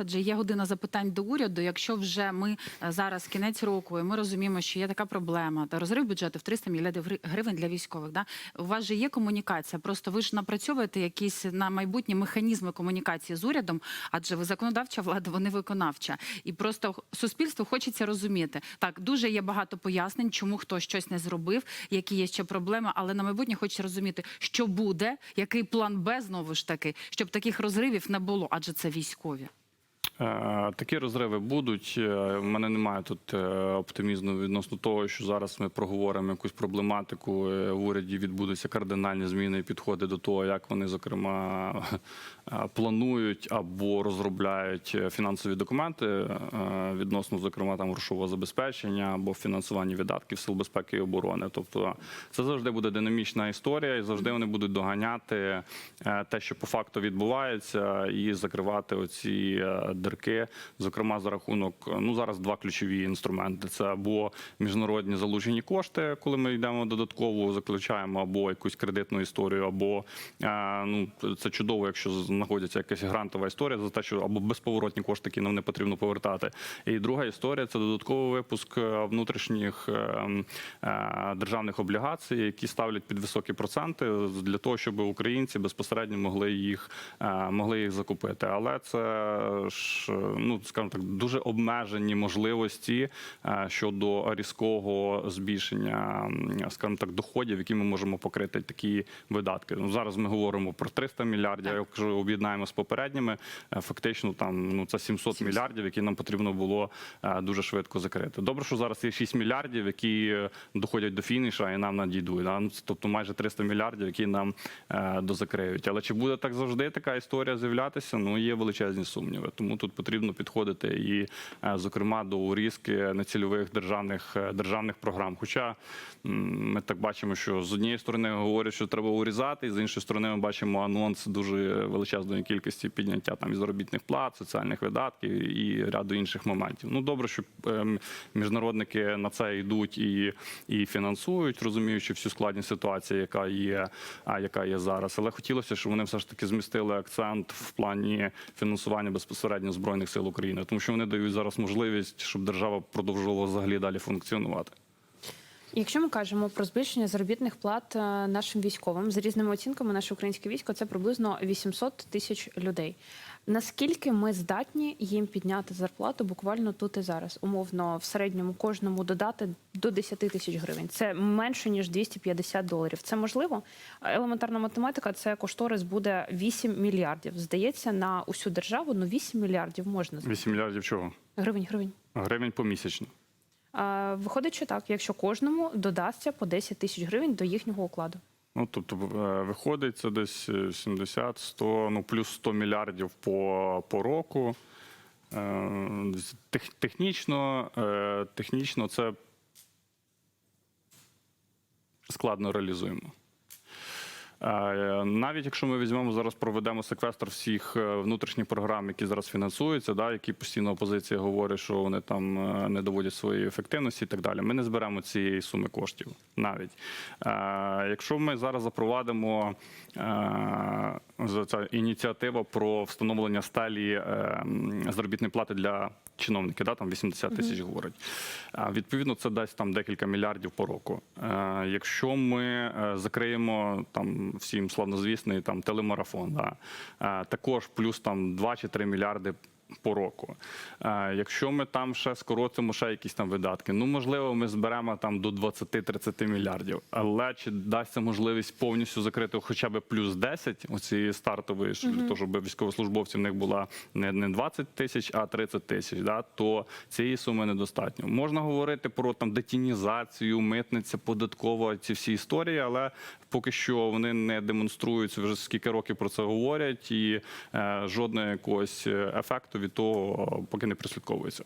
адже є година запитань до уряду. Якщо вже ми е, зараз кінець року, і ми розуміємо, що є така проблема, та розрив бюджету в 300 мільярдів гривень для військових. Да? У вас же є комунікація. Просто ви ж напрацьовуєте якісь на майбутнє механізми комунікації з урядом, адже ви законодавча влада, вони виконавча. І просто суспільству хочеться розуміти. Так, дуже є багато пояснень, чому хтось щось не зробив, які є ще проблеми, але на майбутнє хочеться розуміти, що буде, який план Б знову ж таки, щоб таких розривів не було, адже це військові. Е, Такі розриви будуть. Е, У мене немає тут е, оптимізму відносно того, що зараз ми проговоримо якусь проблематику. е, В уряді відбудуться кардинальні зміни і підходи до того, як вони зокрема е, планують або розробляють е, фінансові документи е, відносно, зокрема, там грошового забезпечення або фінансування видатків сил безпеки і оборони. Тобто, це завжди буде динамічна історія, і завжди вони будуть доганяти е, те, що по факту відбувається, і закривати оці е, дирки, зокрема за рахунок ну зараз два ключові інструменти: це або міжнародні залучені кошти, коли ми йдемо додатково, заключаємо або якусь кредитну історію, або е, ну це чудово, якщо знаходиться якась грантова історія за те, що або безповоротні кошти, які нам не потрібно повертати. І друга історія це додатковий випуск е, внутрішніх е, е, державних облігацій, які ставлять під високі проценти для того, щоб українці безпосередньо могли їх могли їх закупити. Але це ж ну скажімо так, дуже обмежені можливості щодо різкого збільшення, скажімо так, доходів, які ми можемо покрити такі видатки. Ну зараз ми говоримо про 300 мільярдів. Якщо об'єднаємо з попередніми, е, фактично там ну це 700 мільярдів, які нам потрібно було е, дуже швидко закрити. Добре, що зараз є 6 мільярдів, які е, доходять до фініша і нам надійдуть. Да? Ну, Тобто майже 300 мільярдів, які нам дозакриють. Але чи буде так завжди така історія з'являтися? Ну є величезні сумніви. Тому тут потрібно підходити і, зокрема, до урізки нецільових державних державних програм. Хоча ми так бачимо, що з однієї сторони говорять, що треба урізати, і з іншої сторони ми бачимо анонс дуже величезної кількості підняття там і заробітних плат, соціальних видатків і ряду інших моментів. Ну добре, що ем, міжнародники на це йдуть і, і фінансують, розуміючи всю складність ситуації, яка є, а яка є зараз. Але хотілося, щоб вони все ж таки змістили акцент в плані фінансування безпосередньо збройних сил України, тому що вони дають зараз можливість, щоб держава продовжувала взагалі далі функціонувати. Якщо ми кажемо про збільшення заробітних плат е, нашим військовим, за різними оцінками, наше українське військо це приблизно 800 тисяч людей. Наскільки ми здатні їм підняти зарплату буквально тут і зараз? Умовно, в середньому кожному додати до 10 тисяч гривень. Це менше ніж 250 доларів. Це можливо? Елементарна математика це кошторис буде 8 мільярдів. Здається, на усю державу ну 8 мільярдів можна 8 мільярдів чого? гривень. Гривень. Гривень помісячно. Виходить, що так, якщо кожному додасться по 10 тисяч гривень до їхнього укладу. Ну, тобто, е, виходить, це десь е, 70, 100, ну, плюс 100 мільярдів по, по року. Е, тех, технічно, е, технічно це складно реалізуємо. Е, Навіть якщо ми візьмемо зараз, проведемо секвестр всіх е, внутрішніх програм, які зараз фінансуються, да, які постійно опозиція говорить, що вони там е, не доводять своєї ефективності і так далі. Ми не зберемо цієї суми коштів навіть. Якщо ми зараз запровадимо за- ця ініціатива про встановлення стелі е, заробітної плати для чиновників, да, там 80 тисяч говорить. А, Відповідно, це дасть там декілька мільярдів по року. Е, Якщо ми е, закриємо там всім славнозвісний там телемарафон, да, е, також плюс там 2 чи 3 мільярди. По року, Е, якщо ми там ще скоротимо ще якісь там видатки, ну можливо, ми зберемо там до 20-30 мільярдів. Але чи дасть це можливість повністю закрити хоча б плюс 10 оцієї стартової, щоб для того, щоб військовослужбовців в них була не, не 20 тисяч, а 30 тисяч, да, то цієї суми недостатньо. Можна говорити про там детінізацію, митниця, податкова, ці всі історії, але поки що вони не демонструються вже скільки років про це говорять, і е, жодного якогось ефекту від того поки не прислідковується.